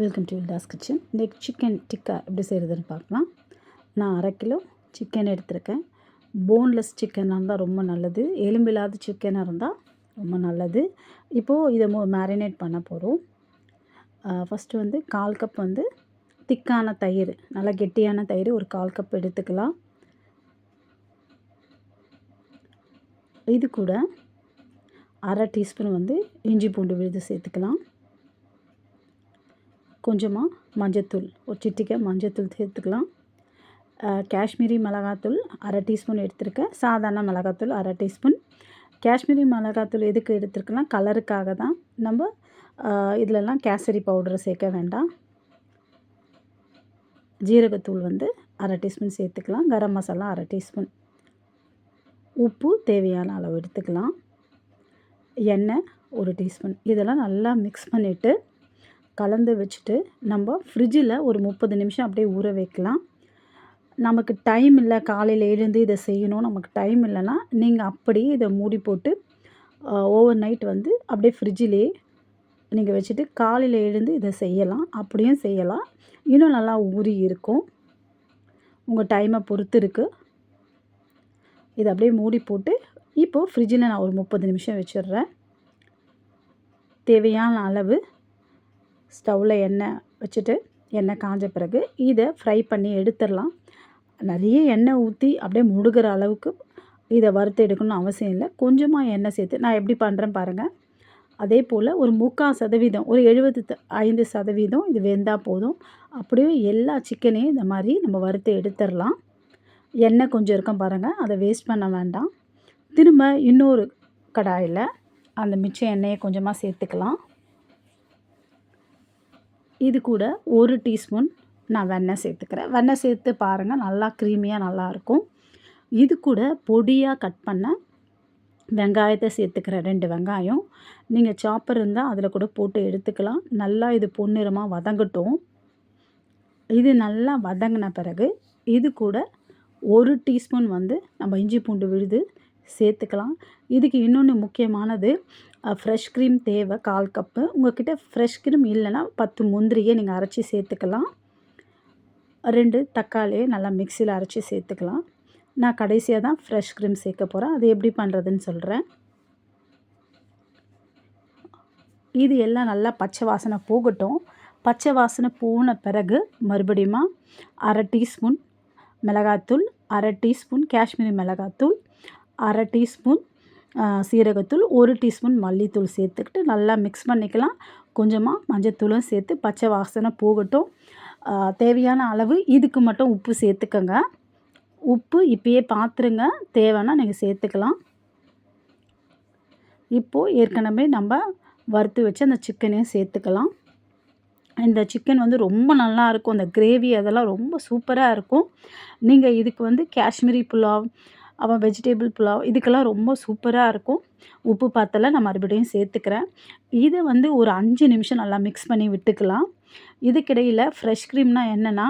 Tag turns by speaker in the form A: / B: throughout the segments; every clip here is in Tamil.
A: வெல்கம் டு வில்டாஸ் கிச்சன் இன்றைக்கு சிக்கன் டிக்கா எப்படி செய்கிறதுன்னு பார்க்கலாம். நான் அரை கிலோ சிக்கன் எடுத்திருக்கேன். போன்லெஸ் சிக்கனாக இருந்தால் ரொம்ப நல்லது. எலும்பில்லாத சிக்கனாக இருந்தால் ரொம்ப நல்லது. இப்போது இதை மோ மேரினேட் பண்ண போகிறோம் ஃபஸ்ட்டு வந்து கால் கப் வந்து திக்கான தயிர் நல்லா கெட்டியான தயிர் ஒரு கால் கப் எடுத்துக்கலாம். இது கூட அரை டீஸ்பூன் வந்து இஞ்சி பூண்டு விழுது சேர்த்துக்கலாம். கொஞ்சமாக மஞ்சத்தூள். ஒரு சிட்டிக்கை மஞ்சத்தூள் சேர்த்துக்கலாம். காஷ்மீரி மிளகாத்தூள் அரை டீஸ்பூன் எடுத்திருக்கேன். சாதாரண மிளகாத்தூள் அரை டீஸ்பூன். காஷ்மீரி மிளகாத்தூள் எதுக்கு எடுத்துருக்கலாம் கலருக்காக தான். நம்ம இதிலலாம் கேசரி பவுடரை சேர்க்க வேண்டாம். ஜீரகத்தூள் வந்து அரை டீஸ்பூன் சேர்த்துக்கலாம். கரம் மசாலா அரை டீஸ்பூன். உப்பு தேவையான அளவு எடுத்துக்கலாம். எண்ணெய் ஒரு டீஸ்பூன். இதெல்லாம் நல்லா மிக்ஸ் பண்ணிவிட்டு கலந்து வச்சுட்டு நம்ம ஃப்ரிட்ஜில் ஒரு முப்பது நிமிஷம் அப்படியே ஊற வைக்கலாம். நமக்கு டைம் இல்லை காலையில் எழுந்து இதை செய்யணும். நமக்கு டைம் இல்லைன்னா நீங்கள் அப்படியே இதை மூடி போட்டு ஓவர் நைட் வந்து அப்படியே ஃப்ரிட்ஜிலே நீங்கள் வச்சுட்டு காலையில் எழுந்து இதை செய்யலாம். அப்படியும் செய்யலாம். இன்னும் நல்லா ஊறி இருக்கும். உங்கள் டைமை பொறுத்து இருக்குது இதை அப்படியே மூடி போட்டு இப்போது ஃப்ரிட்ஜில் நான் ஒரு முப்பது நிமிஷம் வச்சிடுறேன். தேவையான அளவு ஸ்டவ்வில் எண்ணெய் வச்சுட்டு எண்ணெய் காஞ்ச பிறகு இதை ஃப்ரை பண்ணி எடுத்துடலாம். நிறைய எண்ணெய் ஊற்றி அப்படியே முடுகிற அளவுக்கு இதை வறுத்து எடுக்கணும்னு அவசியம் இல்லை. கொஞ்சமாக எண்ணெய் சேர்த்து நான் எப்படி பண்ணுறேன் பாருங்கள் அதே போல் ஒரு முக்கால் சதவீதம் ஒரு எழுபது ஐந்து சதவீதம் இது வெந்தால் போதும். அப்படியே எல்லா சிக்கனையும் இந்த மாதிரி நம்ம வறுத்து எடுத்துடலாம். எண்ணெய் கொஞ்சம் இருக்கும் பாருங்கள் அதை வேஸ்ட் பண்ண வேண்டாம். திரும்ப இன்னொரு கடாயில் அந்த மிச்ச எண்ணெயை கொஞ்சமாக சேர்த்துக்கலாம். இது கூட ஒரு டீஸ்பூன் நான் வெண்ணெய் சேர்த்துக்கிறேன். வெண்ணெய் சேர்த்து பாருங்கள் நல்லா க்ரீமியாக நல்லாயிருக்கும் இது கூட பொடியாக கட் பண்ண வெங்காயத்தை சேர்த்துக்கிறேன் ரெண்டு வெங்காயம். நீங்கள் சாப்பர் இருந்தால் அதில் கூட போட்டு எடுத்துக்கலாம். நல்லா இது பொன்னிறமாக வதங்கட்டும். இது நல்லா வதங்கின பிறகு இது கூட ஒரு டீஸ்பூன் வந்து நம்ம இஞ்சி பூண்டு விழுது சேர்த்துக்கலாம். இதுக்கு இன்னொன்று முக்கியமானது ஃப்ரெஷ் க்ரீம் தேவை கால் கப்பு. உங்கள்கிட்ட ஃப்ரெஷ் க்ரீம் இல்லைன்னா பத்து முந்திரியை நீங்கள் அரைச்சி சேர்த்துக்கலாம். ரெண்டு தக்காளியை நல்லா மிக்சியில் அரைச்சி சேர்த்துக்கலாம். நான் கடைசியாக தான் ஃப்ரெஷ் க்ரீம் சேர்க்க போகிறேன் அது எப்படி பண்ணுறதுன்னு சொல்கிறேன் இது எல்லாம் நல்லா பச்சை வாசனை போகட்டும். பச்சை வாசனை போன பிறகு மறுபடியும் அரை டீஸ்பூன் மிளகாத்தூள் அரை டீஸ்பூன் காஷ்மீரி மிளகாத்தூள் அரை டீஸ்பூன் சீரகத்தூள் ஒரு டீஸ்பூன் மல்லித்தூள் சேர்த்துக்கிட்டு நல்லா மிக்ஸ் பண்ணிக்கலாம். கொஞ்சமாக மஞ்சத்தூளும் சேர்த்து பச்சை வாசனை போகட்டும். தேவையான அளவு இதுக்கு மட்டும் உப்பு சேர்த்துக்கோங்க. உப்பு இப்பயே பார்த்துருங்க தேவைன்னா நீங்கள் சேர்த்துக்கலாம். இப்போது ஏற்கனவே நம்ம வறுத்து வச்சு அந்த சிக்கனையும் சேர்த்துக்கலாம். இந்த சிக்கன் வந்து ரொம்ப நல்லாயிருக்கும் அந்த கிரேவி அதெல்லாம் ரொம்ப சூப்பராக இருக்கும். நீங்கள் இதுக்கு வந்து காஷ்மீரி புலாவ் அப்புறம் வெஜிடேபிள் புலாவ் இதுக்கெல்லாம் ரொம்ப சூப்பராக இருக்கும். உப்பு பார்த்தல நான் மறுபடியும் சேர்த்துக்கிறேன். இதை வந்து ஒரு அஞ்சு நிமிஷம் நல்லா மிக்ஸ் பண்ணி விட்டுக்கலாம். இதுக்கிடையில் ஃப்ரெஷ் க்ரீம்னால் என்னென்னா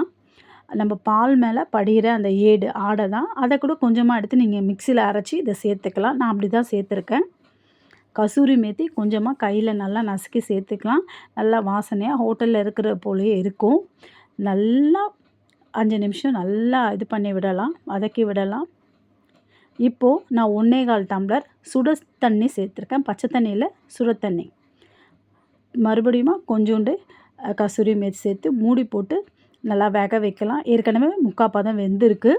A: நம்ம பால் மேலே படிகிற அந்த ஏடு ஆடை தான். அதை கூட கொஞ்சமாக எடுத்து நீங்கள் மிக்சியில் அரைச்சி இதை சேர்த்துக்கலாம். நான் அப்படி தான் சேர்த்துருக்கேன். கசூரி மேத்தி கொஞ்சமாக கையில் நல்லா நசுக்கி சேர்த்துக்கலாம். நல்லா வாசனையாக ஹோட்டலில் இருக்கிற போலே இருக்கும். நல்லா அஞ்சு நிமிஷம் நல்லா இது பண்ணி விடலாம். வதக்கி விடலாம். இப்போது நான் ஒன்றே கால் டம்ளர் சுட தண்ணி சேர்த்துருக்கேன். பச்சை தண்ணியில் சுட தண்ணி. மறுபடியும் கொஞ்சோண்டு கசூரி மேத்தி சேர்த்து மூடி போட்டு நல்லா வேக வைக்கலாம். ஏற்கனவே முக்கால் பதம் வெந்திருக்கு.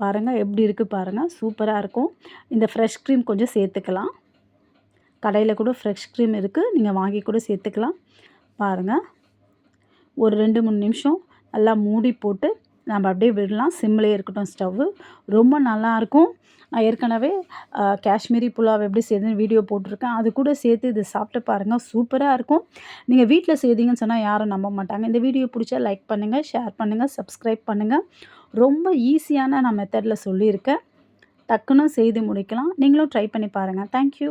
A: பாருங்கள் எப்படி இருக்குது பாருங்கள் சூப்பராக இருக்கும். இந்த ஃப்ரெஷ் க்ரீம் கொஞ்சம் சேர்த்துக்கலாம். கடையில் கூட ஃப்ரெஷ் க்ரீம் இருக்குது நீங்கள் வாங்கி கூட சேர்த்துக்கலாம். பாருங்கள் ஒரு ரெண்டு மூணு நிமிஷம் நல்லா மூடி போட்டு நம்ம அப்படியே விடலாம். சிம்லேயே இருக்கட்டும் ஸ்டவ்வு. ரொம்ப நல்லாயிருக்கும். நான் ஏற்கனவே காஷ்மீரி புலாவ் எப்படி செய்யுதுன்னு வீடியோ போட்டிருக்கேன். அது கூட சேர்த்து இது சாப்பிட்டு பாருங்கள் சூப்பராக இருக்கும். நீங்கள் வீட்டில் செய்தீங்கன்னு சொன்னால் யாரும் நம்ப மாட்டாங்க. இந்த வீடியோ பிடிச்சா லைக் பண்ணுங்கள் ஷேர் பண்ணுங்கள் சப்ஸ்கிரைப் பண்ணுங்கள் ரொம்ப ஈஸியான நான் மெத்தடில் சொல்லியிருக்கேன். டக்குன்னு செய்து முடிக்கலாம். நீங்களும் ட்ரை பண்ணி பாருங்கள் தேங்க்யூ